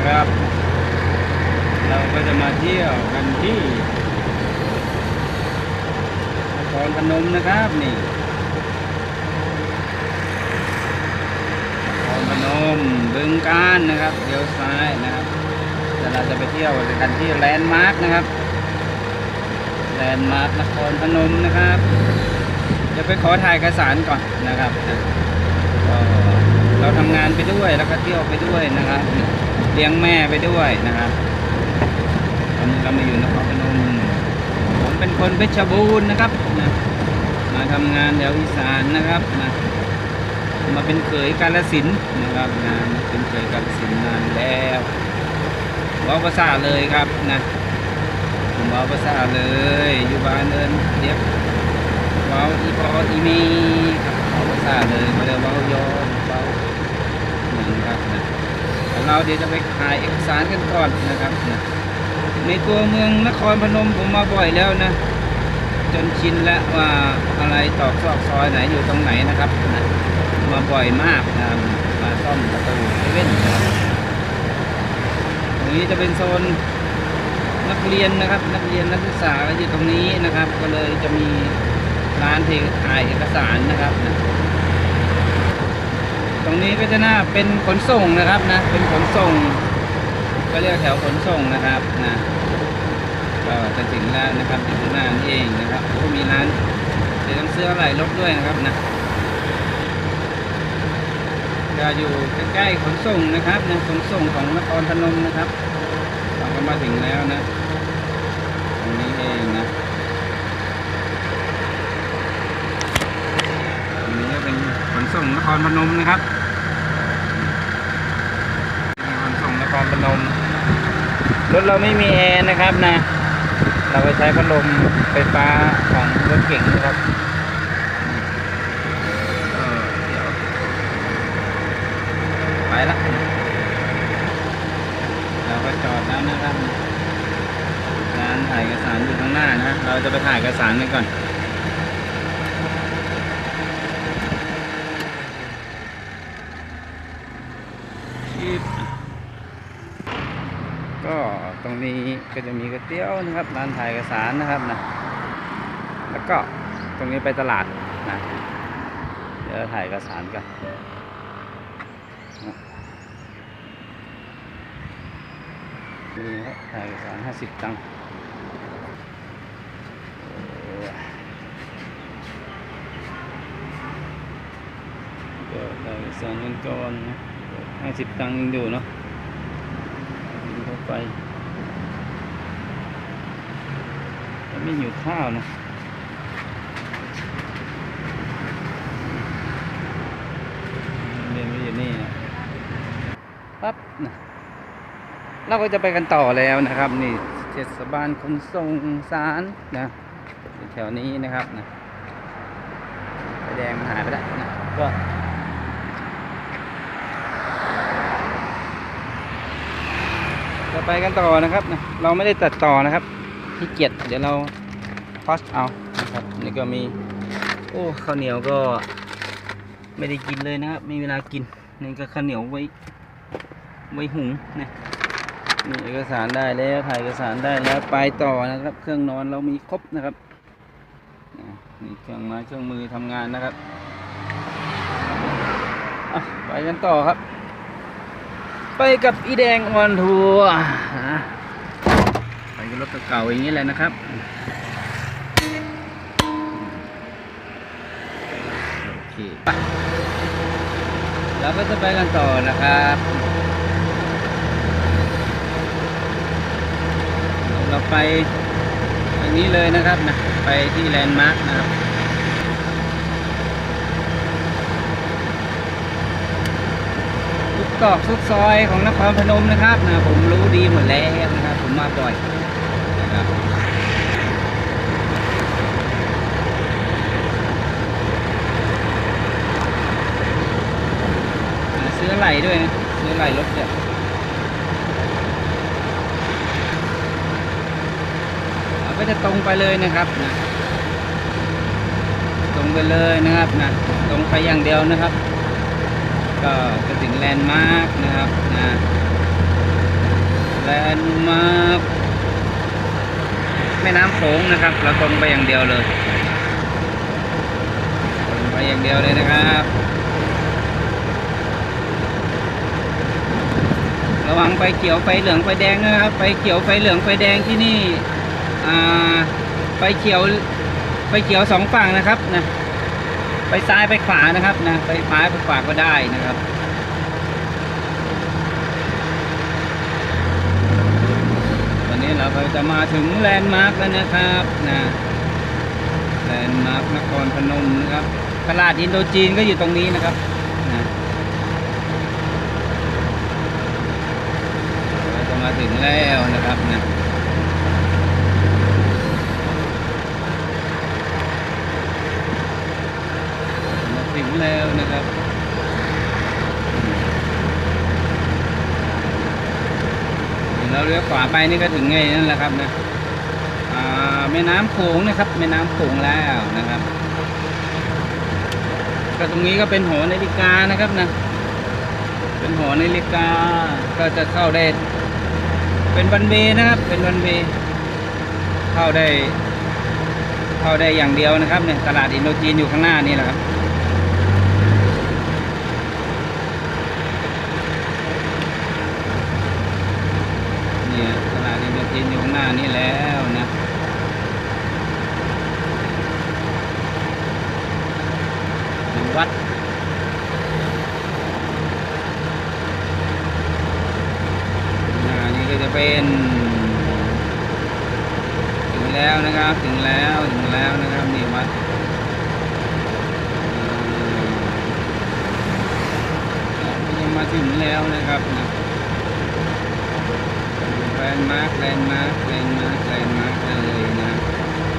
นะครับ เราก็จะมาเที่ยวกันที่นครพนมนะครับนี่นครพนมบึงการนะครับเลี้ยวซ้ายนะครับเดี๋ยวเราจะไปเที่ยวกันที่แลนด์มาร์คนะครับแลนด์มาร์คนครพนมนะครับเดี๋ยวไปขอถ่ายเอกสารก่อนนะครับเราทำงานไปด้วยแล้วก็เที่ยวไปด้วยนะครับ เลี้ยงแม่ไปด้วยนะครับตอนนี้เรามาอยู่นครพนมผมเป็นคนเพชรบูรณ์นะครับนะมาทำงานแถวอีสานนะครับนะมาเป็นเขยกาลสินธุ์นะครับนะมาเป็นเขยกาลสินธุ์นานแล้วเว้าภาษาเลยครับนะผมเว้าภาษาเลยอยู่บ้านเอินเรียกเว้าอีพออีเมครับเว้าภาษาเลยไม่ได้เว้ายอว้าเหมือนครับนะ แล้ว เราเดี๋ยวจะไปถ่ายเอกสารกันก่อนนะครับในตัวเมืองนครพนมผมมาบ่อยแล้วนะ จนชินแล้วว่าอะไรตอกซอกซอยไหนอยู่ตรงไหนนะครับนะมาบ่อยมากนะมาซ่อมประตูเซเว่นนะครับตรงนี้จะเป็นโซนนักเรียนนะครับ นักเรียนนักศึกษาก็อยู่ตรงนี้นะครับ ก็เลยจะมีร้านทถ่ายเอกสารนะครับนะ ตรงนี้ก็จะน่าเป็นขนส่งนะครับนะ เป็นขนส่ง ก็เรียกแถวขนส่งนะครับนะก็จะถึงแล้วนะครับถึงหน้านี่เองนะครับก็มีร้านเดี๋ยวต้องเสื้ออะไรรถด้วยนะครับนะก็อยู่ใกล้ๆขนส่งนะครับนะขนส่งของนครพนมนะครับเราก็มาถึงแล้วนะตรงนี้เองนะตรง นี้ก็เป็นขนส่งนครพนมนะครับขนส่งนครพนมรถเราไม่มีแอร์นะครับนะ เราไปใช้พัดลมไฟฟ้าของรถเก่งนะครับเออเดี๋ยวไปละเราก็จอดแล้วนะครับร้านถ่ายเอกสารอยู่ข้างหน้านะ เราจะไปถ่ายเอกสารกันก่อน ชีพก็ตรงนี้ ก็จะมีก๋วยเตี๋ยวนะครับร้านถ่ายเอกสารนะครับนะแล้วก็ตรงนี้ไปตลาดนะเดี๋ยวถ่ายเอกสารกันนี่ครับถ่ายเอกสารห้าสิบตังค์เดี๋ยวถ่ายเอกสารกันก่อนนะห้าสิบตังค์ยังอยู่เนาะกินเข้าไปแต่ ไม่หิวข้าวนะเรียนไว้อยู่นี่นะปั๊บนะเราก็จะไปกันต่อแล้วนะครับ นี่เทศบาลขนส่งสารนะแถวนี้นะครับนะไฟแดงมันหายไปแล้วนะก็จะไปกันต่อนะครับนะเราไม่ได้ตัดต่อนะครับ ที่เกียจเดี๋ยวเราพอสเอานะครับนี่ก็มีโอ้ข้าวเหนียวก็ไม่ได้กินเลยนะครับไม่มีเวลากินนี่ก็ข้าวเหนียวไว้ไว้หุงนะนี่เอกสารได้แล้วถ่ายเอกสารได้แล้วไปต่อนะครับ เครื่องนอนเรามีครบนะครับนี่เครื่องไม้เครื่องมือทำงานนะครับไปกันต่อครับ ไปกับอีแดงออนทัวร์ กับรถเก่าๆอย่างนี้แหละนะครับโอเคไปเราก็จะไปกันต่อนะครับเราไปทางนี้เลยนะครับนะไปที่แลนด์มาร์กนะครับทุกตอกทุกซอยของนครพนมนะครับนะผมรู้ดีหมดแล้วนะครับ ผมมาบ่อย ซื้อไหลด้วยนะ ซื้อไหลรถเนี่ยเราก็จะตรงไปเลยนะครับนะตรงไปเลยนะครับนะตรงไปอย่างเดียวนะครับ ก็จะถึงแลนด์มาร์กนะครับนะแลนด์มาร์ แม่น้ำโขงนะครับเราตรงไปอย่างเดียวเลยตรงไปอย่างเดียวเลยนะครับ ระวังไฟเขียวไฟเหลืองไฟแดงนะครับไฟเขียวไฟเหลืองไฟแดงที่นี่อ่าไฟเขียวไฟเขียวสองฝั่งนะครับนะไปซ้ายไปขวานะครับนะไปซ้ายไปขวาก็ได้นะครับ ตอนนี้ เราก็จะมาถึงแลนด์มาร์กแล้วนะครับนะแลนด์มาร์กนครพนมนะครับตลาดอินโดจีนก็อยู่ตรงนี้นะครับนะเราจะมาถึงแล้วนะครับนะมาถึงแล้วนะครับ เราเลี้ยวขวาไปนี่ก็ถึงไงนั่นแหละครับนะอ่าแม่น้ำโขงนะครับแม่น้ำโขงแล้วนะครับ ก็ตรงนี้ก็เป็นหอนาฬิกานะครับนะ เป็นหอนาฬิกาก็จะเข้าได้ เป็นวันเวนะครับ เป็นวันเวเข้าได้ เข้าได้อย่างเดียวนะครับเนี่ยตลาดอินโดจีนอยู่ข้างหน้านี่แหละครับ เนี่ยตลาดอินโดจีนอยู่ข้างหน้านี่แล้วนะถึงวัดหน้านี่ก็จะเป็นถึงแล้วนะครับถึงแล้วถึงแล้วนะครับนี่วัดอ่าก็ยังมาถึงแล้วนะครับ นะแลนด์มาร์คแลนด์มาร์คแลนด์มาร์คแลนด์มาร์คเลยนะ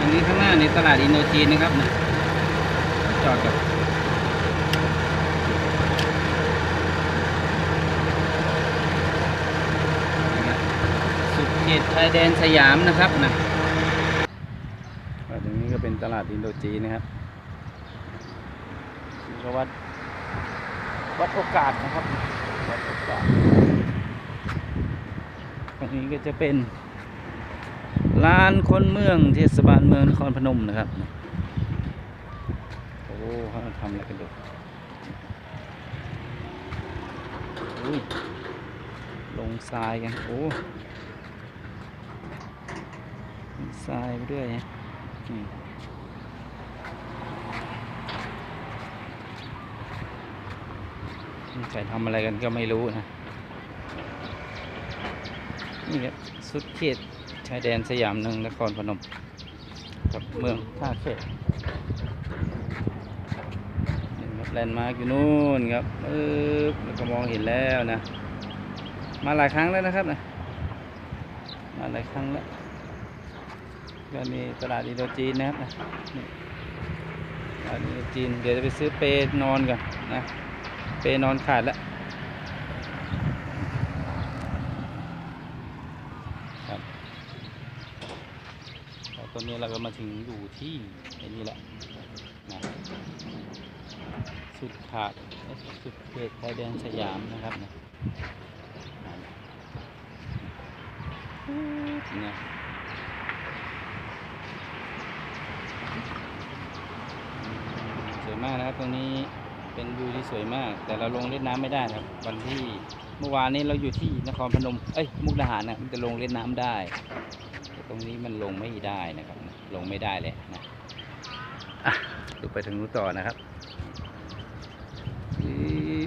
อันนี้ข้างหน้าในตลาดอินโดจีนนะครับนะจอดกับสุดเขตชายแดนสยามนะครับนะตรงนี้ก็เป็นตลาดอินโดจีนนะครับนี่ก็วัดวัดโอกาสนะครับวัดโอกาส ตรงนี้ก็จะเป็นลานคนเมืองเทศบาลเมืองนครพนมนะครับ โอ้เขาทำอะไรกันดูลงทรายกัน โอ้ทรายไปด้วยนี่ใส่ทำอะไรกันก็ไม่รู้นะ นี่ครับสุดเขตชายแดนสยามหนึ่งนครพนม กับเมืองท่าแขกนี่ครับแลนด์มาร์กอยู่นู่นครับปึ๊บแล้วก็มองเห็นแล้วนะ มาหลายครั้งแล้วนะครับนะมาหลายครั้งแล้ว ก็มีตลาดอินโดจีนนะครับนะตลาดอินโดจีนเดี๋ยวจะไปซื้อเปย์นอนก่อนนะ เปย์นอนขาดแล้ว ครับแล้วตอ นนี้เราก็มาถึงอยู่ที่ไอ้นี่แหละนะสุดขาดสุดเขตชายแดนสยามนะครับนะเนี่ยสวยมากนะครับตรงนี้เป็นวิวที่สวยมาก แต่เราลงเล่นน้ำไม่ได้ครับวันที่ เมื่อวานนี้เราอยู่ที่นครพนม เอ้ย มุกดาหารนะมันจะลงเล่นน้ำได้ แต่ตรงนี้มันลงไม่ได้นะครับ ลงไม่ได้เลยนะอะดูไปทางนู้นต่อนะครับนี่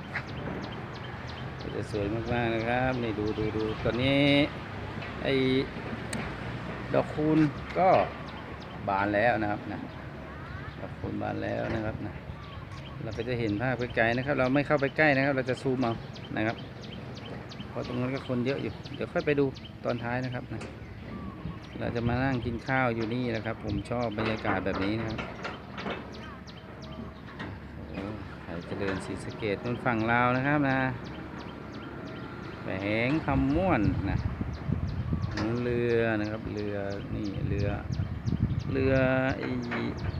ก็จะสวยมากๆนะครับ นี่ดูดูดูตอนนี้ไอ้ดอกคูณก็บานแล้วนะครับนะดอกคูณบานแล้วนะครับนะเราก็จะเห็นภาพไกลๆนะครับ เราไม่เข้าไปใกล้นะครับ เราจะซูมเอานะครับเพ ราะตรงนั้นก็คนเยอะอยู่ เดี๋ยวค่อยไปดูตอนท้ายนะครับนะเราจะมานั่งกินข้าวอยู่นี่นะครับ ผมชอบบรรยากาศแบบนี้นะครับไข่เจริญศรีสเกดนู่นฝั่งลาวนะครับนะแฝงคำม่วนนะนู่นเรือนะครับ เรือนี่เรือ เรือไอ้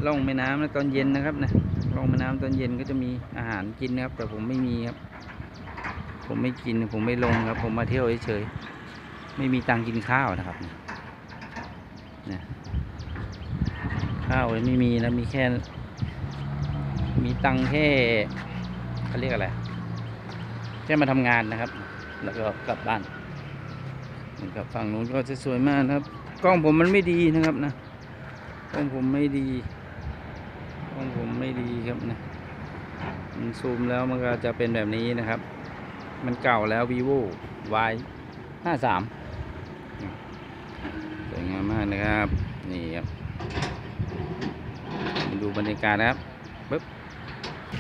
ล่องแม่น้ำนะตอนเย็นนะครับนะล่องแม่น้ำตอนเย็นก็จะมีอาหารกินนะครับ แต่ผมไม่มีครับ ผมไม่กินผมไม่ลงครับ ผมมาเที่ยวเฉยๆไม่มีตังกินข้าวนะครับเนี่ยข้าวไม่มีนะมีแค่ มีตังแค่เขาเรียกอะไรแค่มาทำงานนะครับ แล้วก็กลับบ้านนะครับฝั่งนู้นก็จะสวยมากนะครับ กล้องผมมันไม่ดีนะครับนะกล้องผมไม่ดีกล้องผมไม่ดีครับนะมันซูมแล้วมันก็จะเป็นแบบนี้นะครับ มันเก่าแล้ว vivo y ห้าสามสวยงามมากนะครับ นี่ครับมาดูบรรยากาศนะครับ